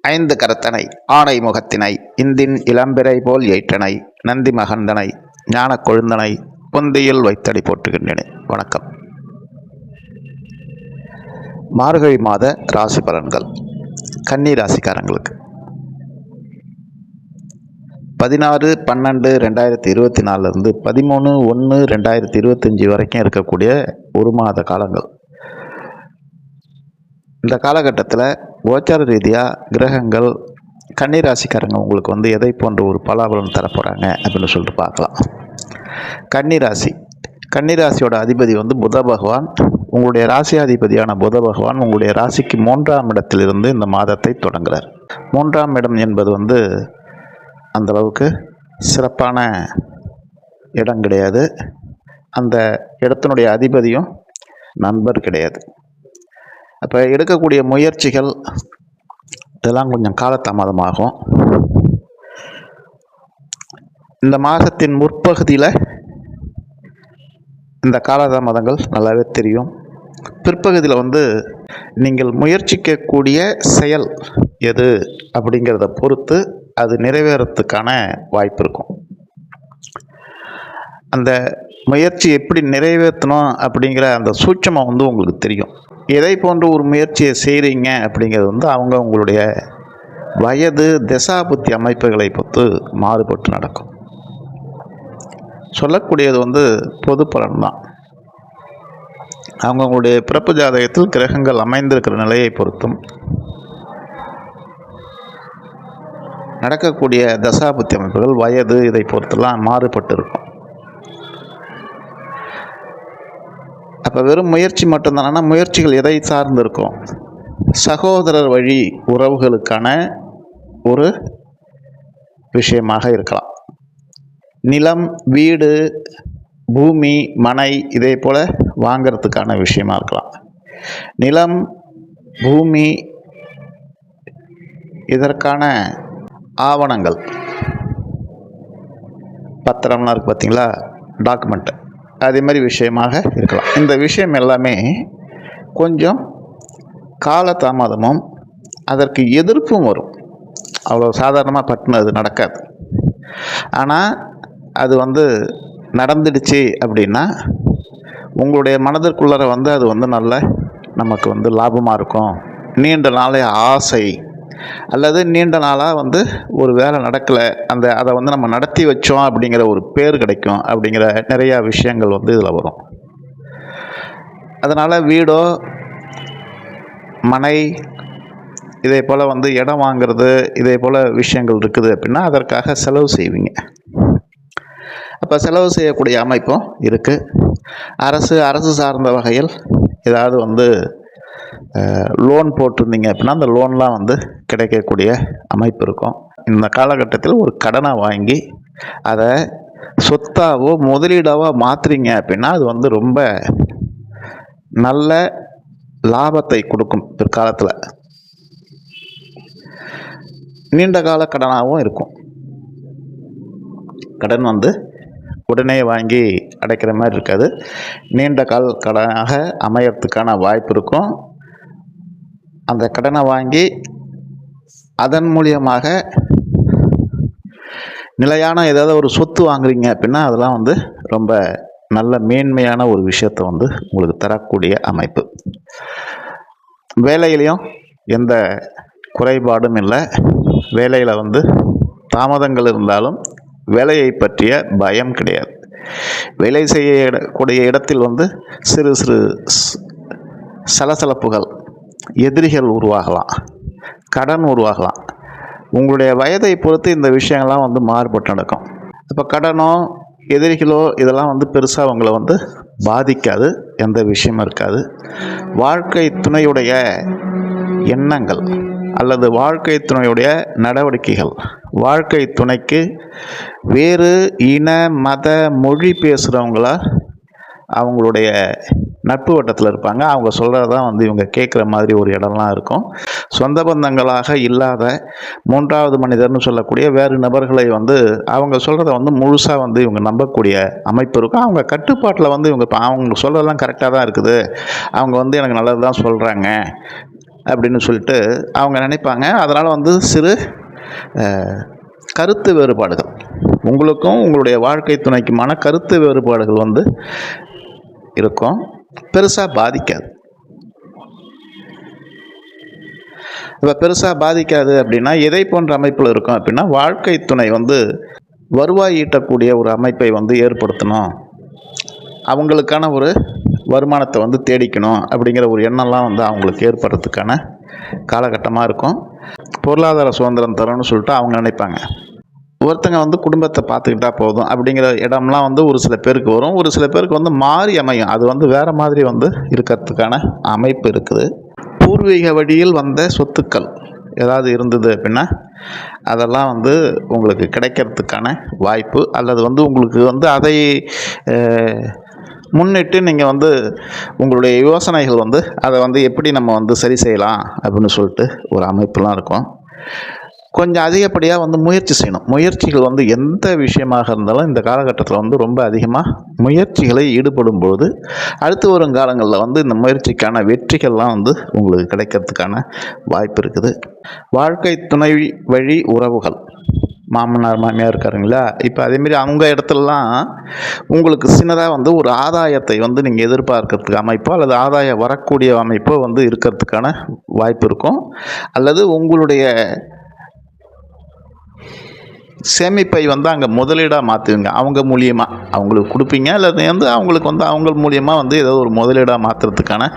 ஐந்து கரத்தனை ஆணை முகத்தினை இந்தின் இளம்பிறை போல் ஏற்றனை நந்தி மகந்தனை ஞான கொழுந்தனை பொந்தியில் வைத்தடி போட்டுகின்றன வணக்கம். மார்கழி மாத ராசி பலன்கள். கன்னி ராசிக்காரங்களுக்கு. பதினாறு பன்னெண்டு ரெண்டாயிரத்தி இருபத்தி நாலுலேருந்து பதிமூணு ஒன்று ரெண்டாயிரத்தி இருபத்தஞ்சி வரைக்கும் இருக்கக்கூடிய ஒரு மாத காலங்கள். இந்த காலகட்டத்தில் கோச்சார ரீதியாக கிரகங்கள் கன்னி ராசிக்காரங்க உங்களுக்கு வந்து எதை போன்ற ஒரு பலாபலன் தரப்போகிறாங்க அப்படின்னு சொல்லிட்டு பார்க்கலாம். கன்னி ராசி. கன்னி ராசியோட அதிபதி வந்து புத பகவான். உங்களுடைய ராசியாதிபதியான புத பகவான் உங்களுடைய ராசிக்கு மூன்றாம் இடத்திலிருந்து இந்த மாதத்தை தொடங்குறார். மூன்றாம் இடம் என்பது வந்து அந்தளவுக்கு சிறப்பான இடம் கிடையாது. அந்த இடத்தினுடைய அதிபதியும் நண்பர் கிடையாது. அப்போ எடுக்கக்கூடிய முயற்சிகள் இதெல்லாம் கொஞ்சம் காலதாமதமாகும். இந்த மாதத்தின் முற்பகுதியில் இந்த காலதாமதங்கள் நல்லாவே தெரியும். பிற்பகுதியில் வந்து நீங்கள் முயற்சிக்கக்கூடிய செயல் எது அப்படிங்கிறத பொறுத்து அது நிறைவேறத்துக்கான வாய்ப்பு இருக்கும். அந்த முயற்சி எப்படி நிறைவேற்றணும் அப்படிங்கிற அந்த சூட்சமாக வந்து உங்களுக்கு தெரியும். எதை போன்ற ஒரு முயற்சியை செய்கிறீங்க அப்படிங்கிறது வந்து அவங்க உங்களுடைய வயது தசாபுத்தி அமைப்புகளை பொறுத்து மாறுபட்டு நடக்கும். சொல்லக்கூடியது வந்து பொது பலன் தான் அவங்கவுங்களுடைய பிறப்பு ஜாதகத்தில் கிரகங்கள் அமைந்திருக்கிற நிலையை பொறுத்தும் நடக்கக்கூடிய தசாபுத்தி அமைப்புகள் வயது இதை பொறுத்தெல்லாம் மாறுபட்டு இருக்கும். அப்போ வெறும் முயற்சி மட்டும்தான் ஆனால் முயற்சிகள் எதை சார்ந்து இருக்கும் சகோதரர் வழி உறவுகளுக்கான ஒரு விஷயமாக இருக்கலாம். நிலம் வீடு பூமி மனை இதே போல் வாங்கிறதுக்கான விஷயமா இருக்கலாம். நிலம் பூமி இதற்கான ஆவணங்கள். பத்திரம்லாம் இருக்குது பார்த்தீங்களா டாக்குமெண்ட்டு அதே மாதிரி விஷயமாக இருக்கலாம். இந்த விஷயம் எல்லாமே கொஞ்சம் காலதாமதமும் அதற்கு எதிர்ப்பும் வரும். அவ்வளோ சாதாரணமாக பட்டுன்னு அது நடக்காது. ஆனால் அது வந்து நடந்துடுச்சு அப்படின்னா உங்களுடைய மனதிற்குள்ளர வந்து அது வந்து நல்ல நமக்கு வந்து லாபமாக இருக்கும். நீண்ட நாளே ஆசை அல்லது நீண்ட நாளாக வந்து ஒரு வேலை நடக்கலை அந்த அதை வந்து நம்ம நடத்தி வச்சோம் அப்படிங்கிற ஒரு பேர் கிடைக்கும் அப்படிங்கிற நிறையா விஷயங்கள் வந்து இதில் வரும். அதனால் வீடோ மனை இதே போல் வந்து இடம் வாங்கிறது இதே போல் விஷயங்கள் இருக்குது அப்படின்னா அதற்காக செலவு செய்வீங்க. அப்போ செலவு செய்யக்கூடிய அமைப்பும் இருக்குது அரசு அரசு சார்ந்த வகையில் ஏதாவது வந்து லோன் போட்டிருந்தீங்க அப்படின்னா அந்த லோன்லாம் வந்து கிடைக்கக்கூடிய அமைப்பு இருக்கும். இந்த காலகட்டத்தில் ஒரு கடனை வாங்கி அதை சொத்தாவோ முதலீடாவோ மாற்றுறீங்க அப்படின்னா அது வந்து ரொம்ப நல்ல லாபத்தை கொடுக்கும் பிற்காலத்தில். நீண்ட கால கடனாகவும் இருக்கும். கடன் வந்து உடனே வாங்கி அடைக்கிற மாதிரி இருக்காது. நீண்ட கால கடனாக அமையறதுக்கான வாய்ப்பு இருக்கும். அந்த கடனை வாங்கி அதன் மூலியமாக நிலையான ஏதாவது ஒரு சொத்து வாங்குறீங்க அப்படின்னா அதெல்லாம் வந்து ரொம்ப நல்ல மேன்மையான ஒரு விஷயத்தை வந்து உங்களுக்கு தரக்கூடிய அமைப்பு. வேலையிலையும் எந்த குறைபாடும் இல்லை. வேலையில் வந்து தாமதங்கள் இருந்தாலும் வேலையை பற்றிய பயம் கிடையாது. வேலை செய்யக்கூடிய இடத்தில் வந்து சிறு சிறு சலசலப்புகள் எதிரிகள் உருவாகலாம். கடன் உருவாகலாம். உங்களுடைய வயதை பொறுத்து இந்த விஷயங்கள்லாம் வந்து மாறுபட்டு நடக்கும். இப்போ கடனோ எதிரிகளோ இதெல்லாம் வந்து பெருசாக அவங்கள வந்து பாதிக்காது. எந்த விஷயமும் இருக்காது. வாழ்க்கை துணையுடைய எண்ணங்கள் அல்லது வாழ்க்கை துணையுடைய நடவடிக்கைகள். வாழ்க்கை துணைக்கு வேறு இன மத மொழி பேசுகிறவங்களா அவங்களுடைய நட்பு வட்டத்தில் இருப்பாங்க. அவங்க சொல்கிறதான் வந்து இவங்க கேட்குற மாதிரி ஒரு இடம்லாம் இருக்கும். சொந்த பந்தங்களாக இல்லாத மூன்றாவது மனிதர்னு சொல்லக்கூடிய வேறு நபர்களை வந்து அவங்க சொல்கிறத வந்து முழுசாக வந்து இவங்க நம்பக்கூடிய அமைப்பு இருக்கும். அவங்க கட்டுப்பாட்டில் வந்து இவங்க இப்போ அவங்க சொல்கிறதெல்லாம் கரெக்டாக தான் இருக்குது. அவங்க வந்து எனக்கு நல்லது தான் சொல்கிறாங்க அப்படின்னு சொல்லிட்டு அவங்க நினைப்பாங்க. அதனால் வந்து சிறு கருத்து வேறுபாடுகள். உங்களுக்கும் உங்களுடைய வாழ்க்கை துணைக்குமான கருத்து வேறுபாடுகள் வந்து இருக்கும். பெருசாக பாதிக்காது. இப்போ பெருசாக பாதிக்காது அப்படின்னா எதை போன்ற அமைப்பில் இருக்கும் அப்படின்னா வாழ்க்கை துணை வந்து வருவாய் ஈட்டக்கூடிய ஒரு அமைப்பை வந்து ஏற்படுத்தணும். அவங்களுக்கான ஒரு வருமானத்தை வந்து தேடிக்கணும் அப்படிங்கிற ஒரு எண்ணம்லாம் வந்து அவங்களுக்கு ஏற்படுறதுக்கான காலகட்டமாக இருக்கும். பொருளாதார சுதந்திரம் தரணும்னு சொல்லிட்டு அவங்க நினைப்பாங்க. ஒருத்தங்க வந்து குடும்பத்தை பார்த்துக்கிட்டா போதும். அப்படிங்கிற இடம்லாம் வந்து ஒரு சில பேருக்கு வரும். ஒரு சில பேருக்கு வந்து மாறி அமையும். அது வந்து வேறு மாதிரி வந்து இருக்கிறதுக்கான அமைப்பு இருக்குது. பூர்வீக வழியில் வந்த சொத்துக்கள் ஏதாவது இருந்தது அப்படின்னா அதெல்லாம் வந்து உங்களுக்கு கிடைக்கிறதுக்கான வாய்ப்பு. அல்லது வந்து உங்களுக்கு வந்து அதை முன்னிட்டு நீங்கள் வந்து உங்களுடைய யோசனைகள் வந்து அதை வந்து எப்படி நம்ம வந்து சரி செய்யலாம் அப்படின்னு சொல்லிட்டு ஒரு அமைப்புலாம் இருக்கும். கொஞ்சம் அதிகப்படியாக வந்து முயற்சி செய்யணும். முயற்சிகள் வந்து எந்த விஷயமாக இருந்தாலும் இந்த காலகட்டத்தில் வந்து ரொம்ப அதிகமாக முயற்சிகளை ஈடுபடும் போது அடுத்து வரும் காலங்களில் வந்து இந்த முயற்சிக்கான வெற்றிகள்லாம் வந்து உங்களுக்கு கிடைக்கிறதுக்கான வாய்ப்பு இருக்குது. வாழ்க்கை துணை வழி உறவுகள். மாமனார் மாமியார் இருக்காருங்களா? இப்போ அதேமாரி அவங்க இடத்துலலாம் உங்களுக்கு சின்னதாக வந்து ஒரு ஆதாயத்தை வந்து நீங்கள் எதிர்பார்க்கறதுக்கு அமைப்போ அல்லது ஆதாயம் வரக்கூடிய அமைப்போ வந்து இருக்கிறதுக்கான வாய்ப்பு இருக்கும். அல்லது உங்களுடைய சேமிப்பை வந்து அங்கே முதலீடாக மாற்றுவீங்க அவங்க மூலியமாக அவங்களுக்கு கொடுப்பீங்க. இல்லை வந்து அவங்களுக்கு வந்து அவங்க மூலியமாக வந்து ஏதோ ஒரு முதலீடாக மாற்றுறதுக்கான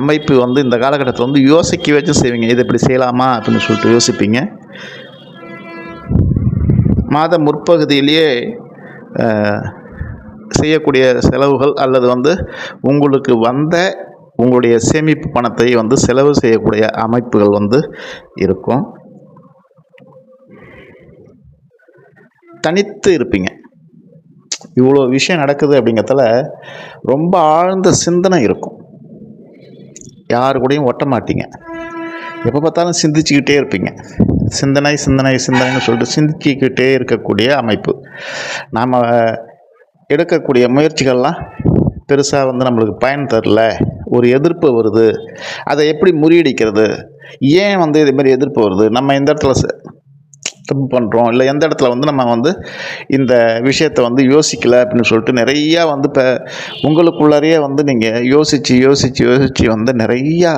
அமைப்பு வந்து இந்த காலகட்டத்தில் வந்து யோசிக்க வச்சு செய்வீங்க. இது இப்படி செய்யலாமா அப்படின்னு சொல்லிட்டு யோசிப்பீங்க. மாத முற்பகுதியிலேயே செய்யக்கூடிய செலவுகள் அல்லது வந்து உங்களுக்கு வந்த உங்களுடைய சேமிப்பு பணத்தை வந்து செலவு செய்யக்கூடிய அமைப்புகள் வந்து இருக்கும். தனித்து இருப்பீங்க. இவ்வளோ விஷயம் நடக்குது அப்படிங்கிறதுல ரொம்ப ஆழ்ந்த சிந்தனை இருக்கும். யாரு கூடயும் ஒட்ட மாட்டீங்க. எப்போ பார்த்தாலும் சிந்திச்சுக்கிட்டே இருப்பீங்க. சிந்தனை சிந்தனை சிந்தனைன்னு சொல்லிட்டு சிந்திச்சுக்கிட்டே இருக்கக்கூடிய அமைப்பு. நாம் எடுக்கக்கூடிய முயற்சிகள்லாம் பெருசாக வந்து நம்மளுக்கு பயன் தரல. ஒரு எதிர்ப்பு வருது. அதை எப்படி முறியடிக்கிறது? ஏன் வந்து இதுமாரி எதிர்ப்பு வருது? நம்ம இந்த இடத்துல தப்பு பண்ணுறோம் இல்லை எந்த இடத்துல வந்து நம்ம வந்து இந்த விஷயத்தை வந்து யோசிக்கலை அப்படின்னு சொல்லிட்டு நிறையா வந்து இப்போ உங்களுக்குள்ளாரையே வந்து நீங்கள் யோசித்து யோசித்து யோசித்து வந்து நிறையா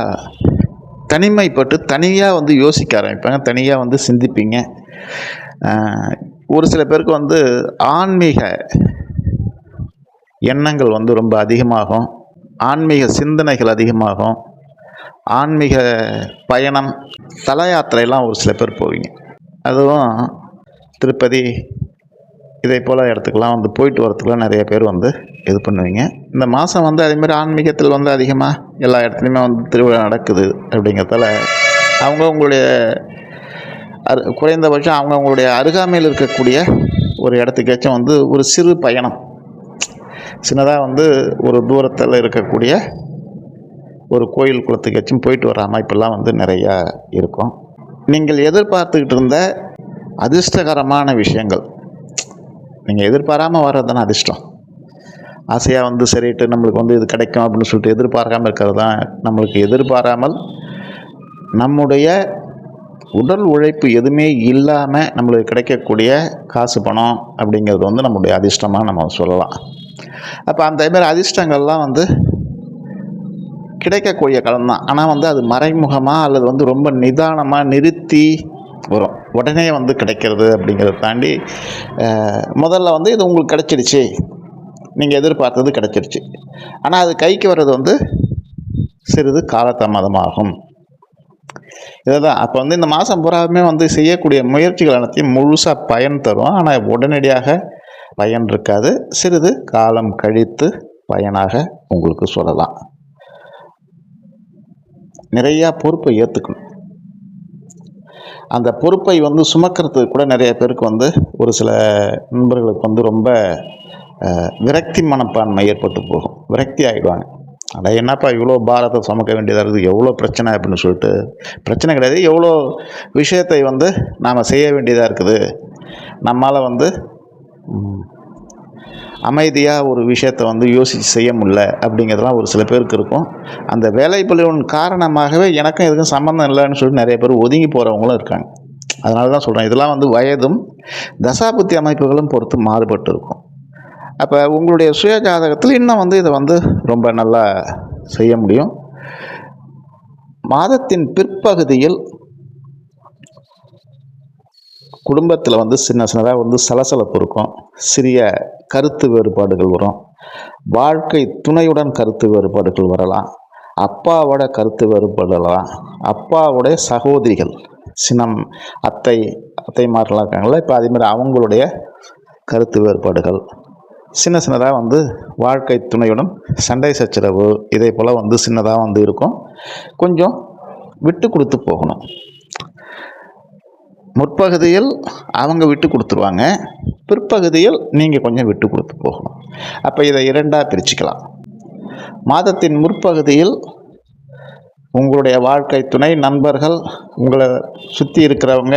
தனிமைப்பட்டு தனியாக வந்து யோசிக்க ஆரம்பிப்பாங்க. தனியாக வந்து சிந்திப்பீங்க. ஒரு சில பேருக்கு வந்து ஆன்மீக எண்ணங்கள் வந்து ரொம்ப அதிகமாகும். ஆன்மீக சிந்தனைகள் அதிகமாகும். ஆன்மீக பயணம் தல யாத்திரையெல்லாம் ஒரு சில பேர் போவீங்க. அதுவும் திருப்பதி இதே போல் இடத்துக்குலாம் வந்து போயிட்டு வரத்துக்குலாம் நிறைய பேர் வந்து இது பண்ணுவீங்க. இந்த மாதம் வந்து அதேமாதிரி ஆன்மீகத்தில் வந்து அதிகமாக எல்லா இடத்துலையுமே வந்து திருவிழா நடக்குது அப்படிங்கிறதால அவங்க உங்களுடைய அரு குறைந்தபட்சம் அவங்க உங்களுடைய அருகாமையில் இருக்கக்கூடிய ஒரு இடத்துக்காச்சும் வந்து ஒரு சிறு பயணம். சின்னதாக வந்து ஒரு தூரத்தில் இருக்கக்கூடிய ஒரு கோயில் குளத்துக்காச்சும் போயிட்டு வர அமைப்பெல்லாம் வந்து நிறையா இருக்கும். நீங்கள் எதிர்பார்த்துக்கிட்டு இருந்த அதிர்ஷ்டகரமான விஷயங்கள். நீங்கள் எதிர்பாராமல் வர்றது தானே அதிர்ஷ்டம். ஆசையாக வந்து சரிட்டு நம்மளுக்கு வந்து இது கிடைக்கும் அப்படின்னு சொல்லிட்டு எதிர்பார்க்காமல் இருக்கிறது தான் நம்மளுக்கு எதிர்பாராமல் நம்முடைய உடல் உழைப்பு எதுவுமே இல்லாமல் நம்மளுக்கு கிடைக்கக்கூடிய காசு பணம் அப்படிங்கிறது வந்து நம்முடைய அதிர்ஷ்டமாக நம்ம சொல்லலாம். அப்போ அந்த மாதிரி அதிர்ஷ்டங்கள்லாம் வந்து கிடைக்கக்கூடிய கடன் தான் ஆனால் வந்து அது மறைமுகமாக அல்லது வந்து ரொம்ப நிதானமாக நிறுத்தி வரும். உடனே வந்து கிடைக்கிறது அப்படிங்கிறத தாண்டி முதல்ல வந்து இது உங்களுக்கு கிடச்சிடுச்சு. நீங்கள் எதிர்பார்த்தது கிடைச்சிடுச்சு. ஆனால் அது கைக்கு வர்றது வந்து சிறிது காலதாமதமாகும். இதுதான். அப்போ வந்து இந்த மாதம் பூராவுமே வந்து செய்யக்கூடிய முயற்சிகள் அனைத்தையும் முழுசாக பயன் தரும். ஆனால் உடனடியாக பயன் இருக்காது. சிறிது காலம் கழித்து பயனாக உங்களுக்கு சொல்லலாம். நிறையா பொறுப்பை ஏற்றுக்கணும் அந்த பொறுப்பை வந்து சுமக்கிறதுக்கு கூட நிறைய பேருக்கு வந்து ஒரு சில நண்பர்களுக்கு வந்து ரொம்ப விரக்தி மனப்பான்மை ஏற்பட்டு போகும். விரக்தி ஆகிடுவாங்க அட என்னப்பா இவ்வளோ பாரத்தை சுமக்க வேண்டியதாக இருக்குது? எவ்வளோ பிரச்சனை அப்படின்னு சொல்லிட்டு பிரச்சனை கிடையாது. எவ்வளோ விஷயத்தை வந்து நாம் செய்ய வேண்டியதாக இருக்குது? நம்மால் வந்து அமைதியாக ஒரு விஷயத்தை வந்து யோசித்து செய்ய முடியல அப்படிங்கிறதுலாம் ஒரு சில பேருக்கு இருக்கும். அந்த வேலை பழுவின் காரணமாகவே எனக்கும் எதுக்கும் சம்மந்தம் இல்லைன்னு சொல்லி நிறைய பேர் ஒதுங்கி போகிறவங்களும் இருக்காங்க. அதனால தான் சொல்கிறேன் இதெல்லாம் வந்து வயதும் தசாபுத்தி அமைப்புகளும் பொறுத்து மாறுபட்டு இருக்கும். அப்போ உங்களுடைய சுய ஜாதகத்தில் இன்னும் வந்து இதை வந்து ரொம்ப நல்லா செய்ய முடியும். மாதத்தின் பிற்பகுதியில் குடும்பத்தில் வந்து சின்ன சின்னதாக வந்து சலசலப்பு இருக்கும். சிறிய கருத்து வேறுபாடுகள் வரும். வாழ்க்கை துணையுடன் கருத்து வேறுபாடுகள் வரலாம். அப்பாவோட கருத்து வேறுபாடலாம் அப்பாவுடைய சகோதரிகள் சினம் அத்தை அத்தைமார்களாக இருக்காங்களா இப்போ அதேமாதிரி அவங்களுடைய கருத்து வேறுபாடுகள். சின்ன சின்னதாக வந்து வாழ்க்கை துணையுடன் சண்டை சச்சரவு இதே போல் வந்து சின்னதாக வந்து இருக்கும். கொஞ்சம் விட்டு கொடுத்து போகணும். முற்பகுதியில் அவங்க விட்டு கொடுத்துருவாங்க. பிற்பகுதியில் நீங்கள் கொஞ்சம் விட்டு கொடுத்து போகணும். அப்போ இதை இரண்டாக பிரிச்சுக்கலாம். மாதத்தின் முற்பகுதியில் உங்களுடைய வாழ்க்கை துணை நண்பர்கள் உங்களை சுற்றி இருக்கிறவங்க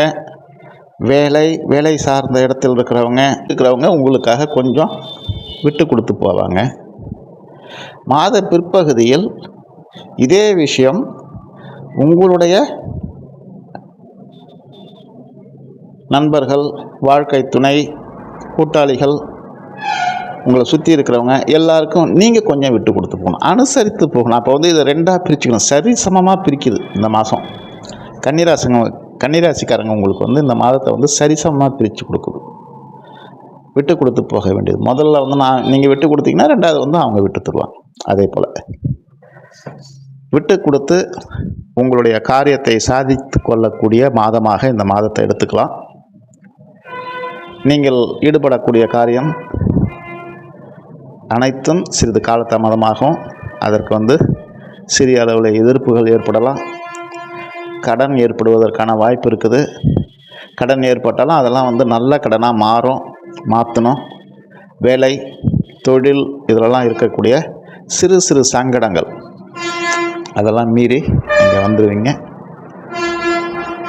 வேலை வேலை சார்ந்த இடத்தில் இருக்கிறவங்க இருக்கிறவங்க உங்களுக்காக கொஞ்சம் விட்டு கொடுத்து போவாங்க. மாத பிற்பகுதியில் இதே விஷயம் உங்களுடைய நண்பர்கள் வாழ்க்கை துணை கூட்டாளிகள் உங்களை சுற்றி இருக்கிறவங்க எல்லாருக்கும் நீங்கள் கொஞ்சம் விட்டு கொடுத்து போகணும். அனுசரித்து போகணும். அப்போ வந்து இதை ரெண்டாக பிரிச்சுக்கணும். சரி சமமாக பிரிக்குது இந்த மாதம் கன்னிராசிங்க கன்னிராசிக்காரங்க உங்களுக்கு வந்து இந்த மாதத்தை வந்து சரிசமமாக பிரித்து கொடுக்குது. விட்டு கொடுத்து போக வேண்டியது. முதல்ல வந்து நான் நீங்கள் விட்டு கொடுத்தீங்கன்னா ரெண்டாவது வந்து அவங்க விட்டு தருவாங்க. அதே போல். விட்டு கொடுத்து உங்களுடைய காரியத்தை சாதித்து கொள்ளக்கூடிய மாதமாக இந்த மாதத்தை எடுத்துக்கலாம். நீங்கள் ஈடுபடக்கூடிய காரியம் அனைத்தும் சிறிது காலதாமதமாகும். அதற்கு வந்து சிறிய அளவில் எதிர்ப்புகள் ஏற்படலாம். கடன் ஏற்படுவதற்கான வாய்ப்பு இருக்குது. கடன் ஏற்பட்டாலும் அதெல்லாம் வந்து நல்ல கடனாக மாறும் மாற்றணும் வேலை தொழில் இதிலெல்லாம் இருக்கக்கூடிய சிறு சிறு சங்கடங்கள் அதெல்லாம் மீறி இங்கே வந்துடுவீங்க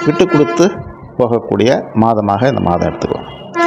விட்டு கொடுத்து போகக்கூடிய மாதமாக இந்த மாதம் எடுத்துக்கலாம்